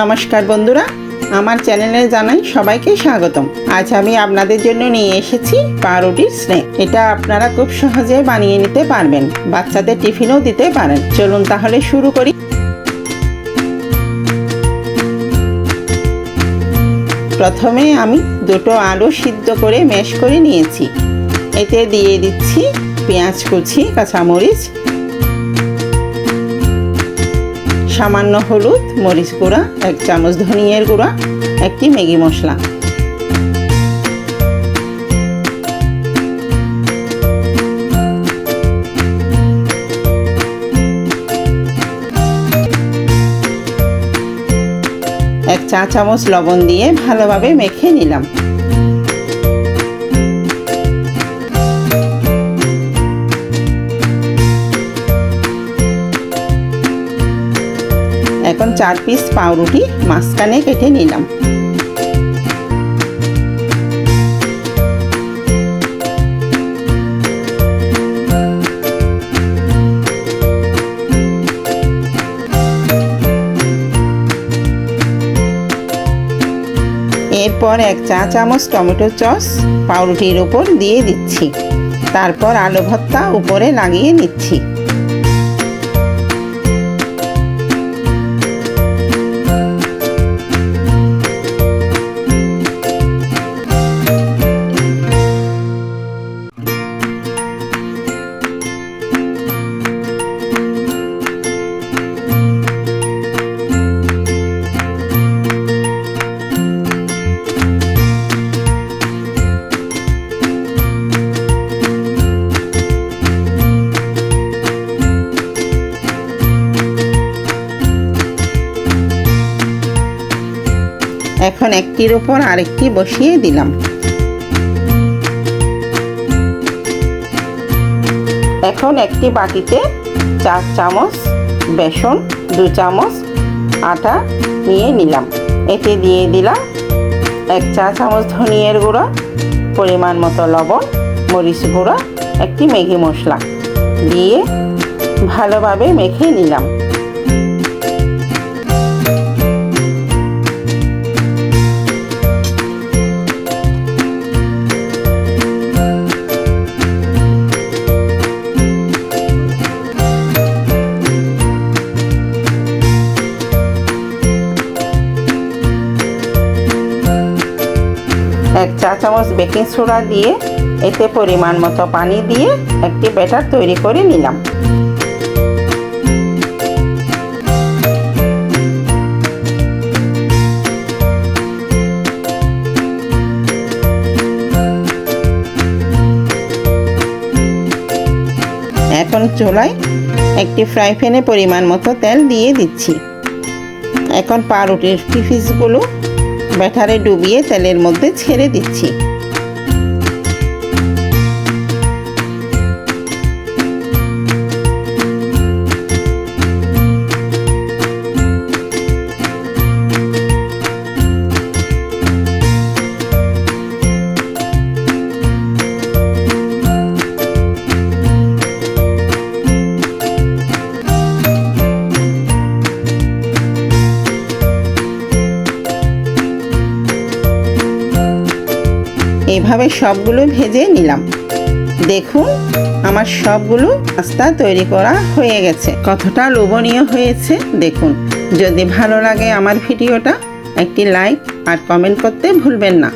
নমস্কার বন্ধুরা, আমার চ্যানেলে জানাই সবাইকে স্বাগতম। আজ আমি আপনাদের জন্য নিয়ে এসেছি পাউরুটির স্নেক এটা আপনারা খুব সহজে বানিয়ে নিতে পারবেন, বাচ্চাদের টিফিনও দিতে পারেন। চলুন তাহলে শুরু করি। প্রথমে আমি দুটো আলু সিদ্ধ করে ম্যাশ করে নিয়েছি। এতে দিয়ে দিচ্ছি পেঁয়াজ কুচি, কাঁচামরিচ সামান্য হলুদ, মরিচ গুঁড়া, এক চামচ ধনিয়ার গুঁড়া, একটি ম্যাগি মশলা। এক চা চামচ লবণ দিয়ে ভালোভাবে মেখে নিলাম। চার পিস পাউরুটি মাঝখানে কেটে নিলাম। এরপর এক চা চামচ টমেটো চস পাউরুটির উপর দিয়ে দিচ্ছি। তারপর আলু ভর্তা উপরে লাগিয়ে নিচ্ছি। এখন একটির উপর আরেকটি বসিয়ে দিলাম। এখন একটি বাটিতে চার চামচ বেসন, দু চামচ আটা নিয়ে নিলাম। এতে দিয়ে দিলাম এক চা চামচ ধনিয়ার গুঁড়া, পরিমাণ মতো লবণ, মরিচ গুঁড়া, একটি ম্যাগি মশলা। দিয়ে ভালোভাবে মেখে নিলাম। এক চা চামচ বেকিং সোডা দিয়ে এতে পরিমাণ মতো পানি দিয়ে একটি ব্যাটার তৈরি করে নিলাম। এখন চুলায় একটি ফ্রাই প্যানে পরিমাণ মতো তেল দিয়ে দিচ্ছি। এখন পাউরুটির পিসগুলো ব্যাটারে ডুবিয়ে তেলের মধ্যে ছেড়ে দিচ্ছি। এভাবে সবগুলো ভেজে নিলাম। দেখুন, আমার সবগুলো পাস্তা তৈরি করা হয়ে গেছে। কতটা লোভনীয় হয়েছে, দেখুন। যদি ভালো লাগে আমার ভিডিওটা, একটি লাইক আর কমেন্ট করতে ভুলবেন না।